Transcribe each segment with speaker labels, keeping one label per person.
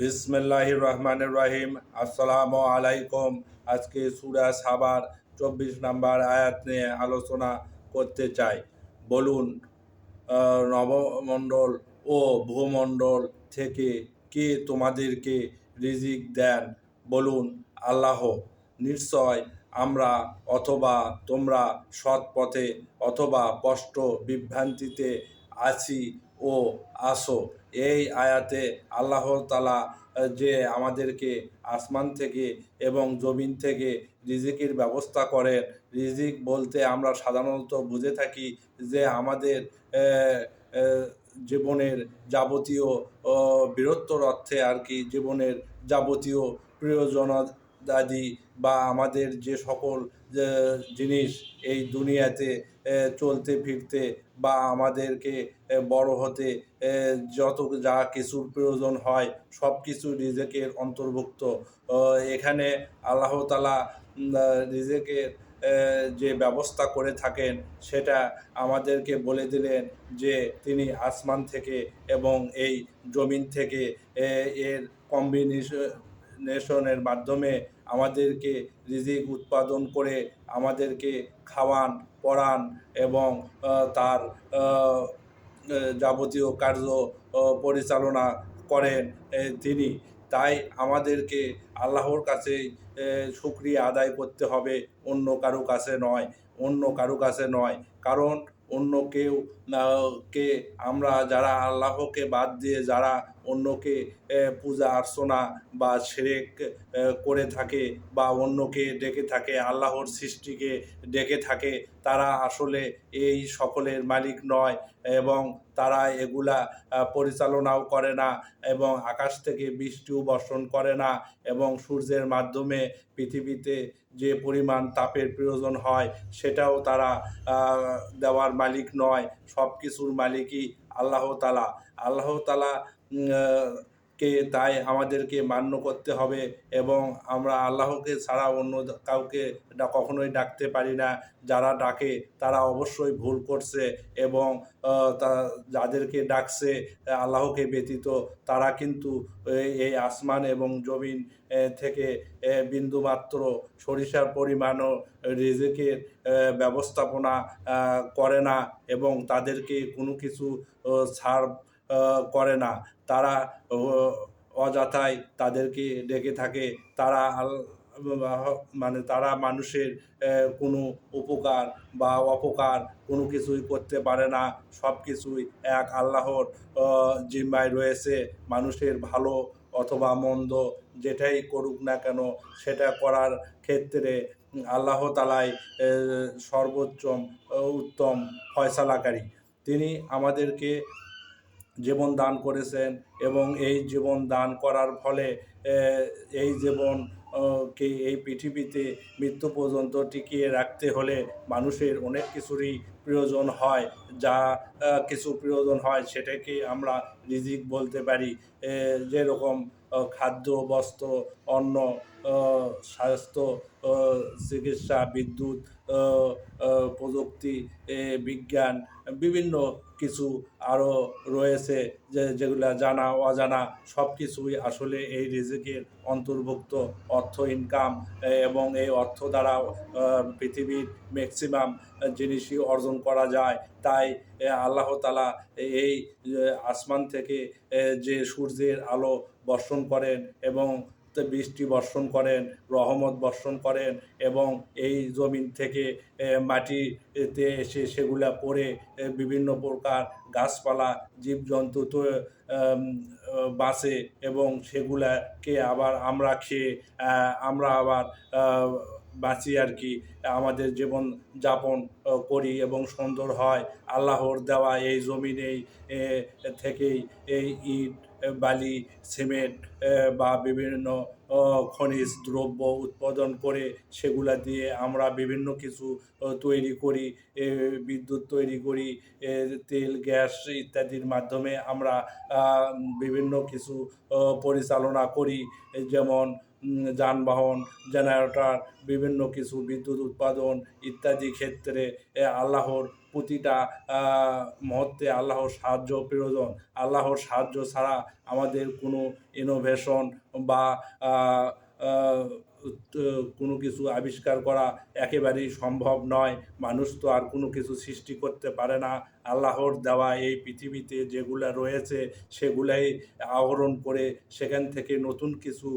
Speaker 1: বিসমিল্লাহ রহমান রহিম আসসালামু আলাইকুম। আজকে সুরা সাবার চব্বিশ নাম্বার আয়াত নিয়ে আলোচনা করতে চাই। বলুন নবমণ্ডল ও ভূমণ্ডল থেকে কে তোমাদেরকে রিজিক দেন? বলুন, আল্লাহ। নিশ্চয় আমরা অথবা তোমরা সৎ পথে অথবা স্পষ্ট বিভ্রান্তিতে আছি ও আসো। এই আয়াতে আল্লাহ তালা যে আমাদেরকে আসমান থেকে এবং জমিন থেকে রিজিকের ব্যবস্থা করেন। রিজিক বলতে আমরা সাধারণত বুঝে থাকি যে আমাদের জীবনের যাবতীয় বৃহত্তর অর্থে আর কি জীবনের যাবতীয় প্রিয়জনাদি বা আমাদের যে সকল জিনিস এই দুনিয়াতে চলতে ফিরতে বা আমাদেরকে বড় হতে যত যা কিছুর প্রয়োজন হয়, সব কিছু রিজেকের অন্তর্ভুক্ত। এখানে আল্লাহ তালা রিজেকের যে ব্যবস্থা করে থাকেন, সেটা আমাদেরকে বলে দিলেন যে তিনি আসমান থেকে এবং এই জমিন থেকে এর কম্বিনেশনের মাধ্যমে আমাদেরকে রিজিক উৎপাদন করে আমাদেরকে খাওয়ান, পড়ান এবং তার যাবতীয় কার্য পরিচালনা করেন তিনি। তাই আমাদেরকে আল্লাহর কাছে শুক্রিয়া আদায় করতে হবে। অন্য কারও কাছে নয়, অন্য কারও কাছে নয়। কারণ অন্য কেউ কে আমরা যারা আল্লাহকে বাদ দিয়ে যারা অন্যকে পূজা অর্চনা বা সেরেক করে থাকে বা অন্যকে ডেকে থাকে, আল্লাহর সৃষ্টিকে ডেকে থাকে, তারা আসলে এই সকলের মালিক নয় এবং তারা এগুলা পরিচালনাও করে না এবং আকাশ থেকে বৃষ্টিও বর্ষণ করে না এবং সূর্যের মাধ্যমে পৃথিবীতে যে পরিমাণ তাপের প্রয়োজন হয়, সেটাও তারা দেওয়ার মালিক নয়। সব কিছুর মালিকই আল্লাহ তালা। আল্লাহ তালা কে তাই আমাদেরকে মান্য করতে হবে এবং আমরা আল্লাহকে ছাড়া অন্য কাউকে কখনোই ডাকতে পারি না। যারা ডাকে, তারা অবশ্যই ভুল করছে এবং তা, যাদেরকে ডাকছে আল্লাহকে ব্যতীত, তারা কিন্তু এই আসমান এবং জমিন থেকে বিন্দুমাত্র সরিষার পরিমাণও রিজিকের ব্যবস্থাপনা করে না এবং তাদেরকে কোনো কিছু ছাড় করে না। তারা ও, অযথাই তাদেরকে ডেকে থাকে। তারা মানে তারা মানুষের কোনো উপকার বা অপকার কোনো কিছুই করতে পারে না। সব কিছুই এক আল্লাহর জিম্মায় রয়েছে। মানুষের ভালো অথবা মন্দ যেটাই করুক না কেন সেটা করার ক্ষেত্রে আল্লাহ তালাই সর্বোচ্চ উত্তম ফয়সালাকারী। তিনি আমাদেরকে জীবন দান করেছেন এবং এই জীবন দান করার ফলে এই জীবন কে, এই পৃথিবীতে মৃত্যু পর্যন্ত টিকিয়ে রাখতে হলে মানুষের অনেক কিছুরই প্রয়োজন হয়। যা কিছু প্রয়োজন হয় সেটাকে আমরা রিজিক বলতে পারি। যেরকম খাদ্য বস্ত্র অন্ন স্বাস্থ্য চিকিৎসা বিদ্যুৎ প্রযুক্তি বিজ্ঞান বিভিন্ন কিছু আরও রয়েছে যে যেগুলো জানা অজানা সব কিছুই আসলে এই রিজিকের অন্তর্ভুক্ত অর্থ ইনকাম এবং এই অর্থ দ্বারা পৃথিবীর ম্যাক্সিমাম জিনিসই অর্জন করা যায়। তাই এ, আল্লাহ তালা এই আসমান থেকে যে সূর্যের আলো বর্ষণ করেন এবং বৃষ্টি বর্ষণ করেন, রহমত বর্ষণ করেন এবং এই জমিন থেকে মাটিতে এসে সেগুলা পড়ে বিভিন্ন প্রকার গাছপালা, জীবজন্তু তো বাঁচে এবং সেগুলাকে আবার আমরা খেয়ে আমরা আবার বাঁচি আর কি। আমাদের জীবন যাপন করি এবং সুন্দর হয়। আল্লাহর দেওয়া এই জমিনেই থেকেই এই ইট বালি, সিমেন্ট বা বিভিন্ন খনিজ দ্রব্য উৎপাদন করে সেগুলা দিয়ে আমরা বিভিন্ন কিছু তৈরি করি বিদ্যুৎ তৈরি করি তেল, গ্যাস ইত্যাদির মাধ্যমে আমরা বিভিন্ন কিছু পরিচালনা করি। যেমন যানবাহন, জেনারেটর, বিভিন্ন কিছু, বিদ্যুৎ উৎপাদন ইত্যাদি ক্ষেত্রে আল্লাহর প্রতিটা মুহূর্তে আল্লাহর সাহায্য প্রয়োজন। আল্লাহর সাহায্য ছাড়া আমাদের কোনো ইনোভেশন বা কোনো কিছু আবিষ্কার করা একেবারেই সম্ভব নয়। মানুষ তো আর কোনো কিছু সৃষ্টি করতে পারে না। আল্লাহর দেওয়া এই পৃথিবীতে যেগুলা রয়েছে, সেগুলাই আহরণ করে সেখান থেকে নতুন কিছু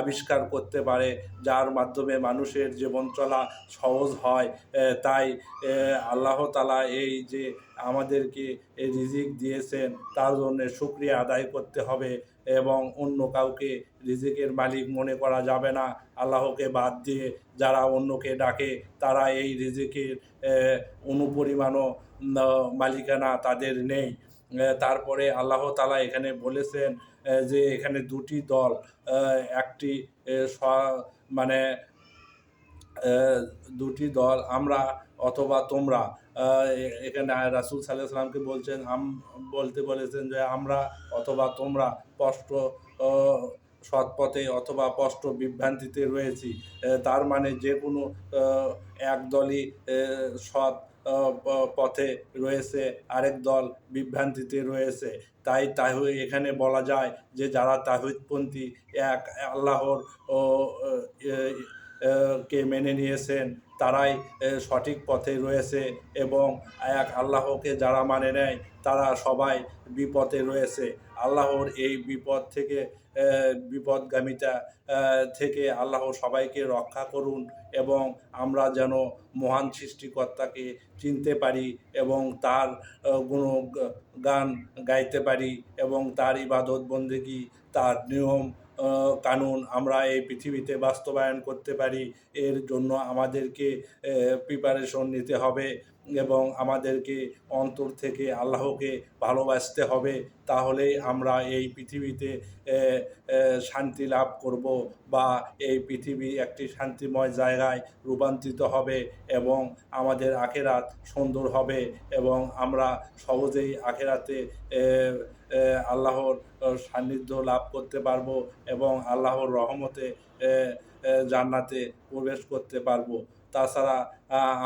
Speaker 1: আবিষ্কার করতে পারে, যার মাধ্যমে মানুষের জীবন চলা সহজ হয়। তাই আল্লাহ তালা এই যে আমাদেরকে রিজিক দিয়েছেন, তার জন্য শুক্রিয়া আদায় করতে হবে এবং অন্য কাউকে রিজিকের মালিক মনে করা যাবে না। আল্লাহকে বাদ দিয়ে যারা অন্যকে ডাকে, তারা এই রিজিকের অনুপরিমাণও মালিকানা তাদের নেই। তারপরে আল্লাহ তালা এখানে বলেছেন যে এখানে দুটি দল একটি মানে দুটি দল, আমরা অথবা তোমরা। এখানে রাসুল সাল্লাহ সাল্লামকে বলছেন, আম, বলতে বলেছেন যে আমরা অথবা তোমরা স্পষ্ট আহ, সৎ পথে অথবা স্পষ্ট বিভ্রান্তিতে রয়েছি তার মানে যে কোনো আহ, এক দলই সৎ পথে রয়েছে আরেক দল বিভ্রান্তিতে রয়েছে। তাই তাহু এখানে বলা যায় যে যারা তাহিদপন্থী এক আল্লাহর ও কে মেনে নিয়েছেন তারাই সঠিক পথে রয়েছে এবং এক আল্লাহকে যারা মানে নেয় তারা সবাই বিপথে রয়েছে। আল্লাহর এই বিপদ থেকে বিপদগামিতা থেকে আল্লাহ সবাইকে রক্ষা করুন এবং আমরা যেন মহান সৃষ্টিকর্তাকে চিনতে পারি এবং তার গুণ গান গাইতে পারি এবং তার ইবাদত বন্দেগী, তার নিয়ম কানুন আমরা এই পৃথিবীতে বাস্তবায়ন করতে পারি। এর জন্য আমাদেরকে প্রিপারেশন নিতে হবে। এবং আমাদেরকে অন্তর থেকে আল্লাহকে ভালোবাসতে হবে তাহলেই আমরা এই পৃথিবীতে শান্তি লাভ করব বা এই পৃথিবী একটি শান্তিময় জায়গায় রূপান্তরিত হবে এবং আমাদের আখেরাত সুন্দর হবে এবং আমরা সহজেই আখেরাতে আল্লাহর সান্নিধ্য লাভ করতে পারব এবং আল্লাহর রহমতে জান্নাতে প্রবেশ করতে পারব। তাছাড়া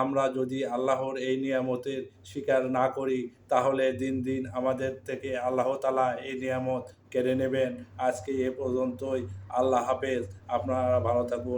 Speaker 1: আমরা যদি আল্লাহর এই নিয়ামতের স্বীকার না করি, তাহলে দিন দিন আমাদের থেকে আল্লাহ তালা এই নিয়ামত কেড়ে নেবেন। আজকে এ পর্যন্তই। আল্লাহ হাফেজ। আপনারা ভালো থাকুন।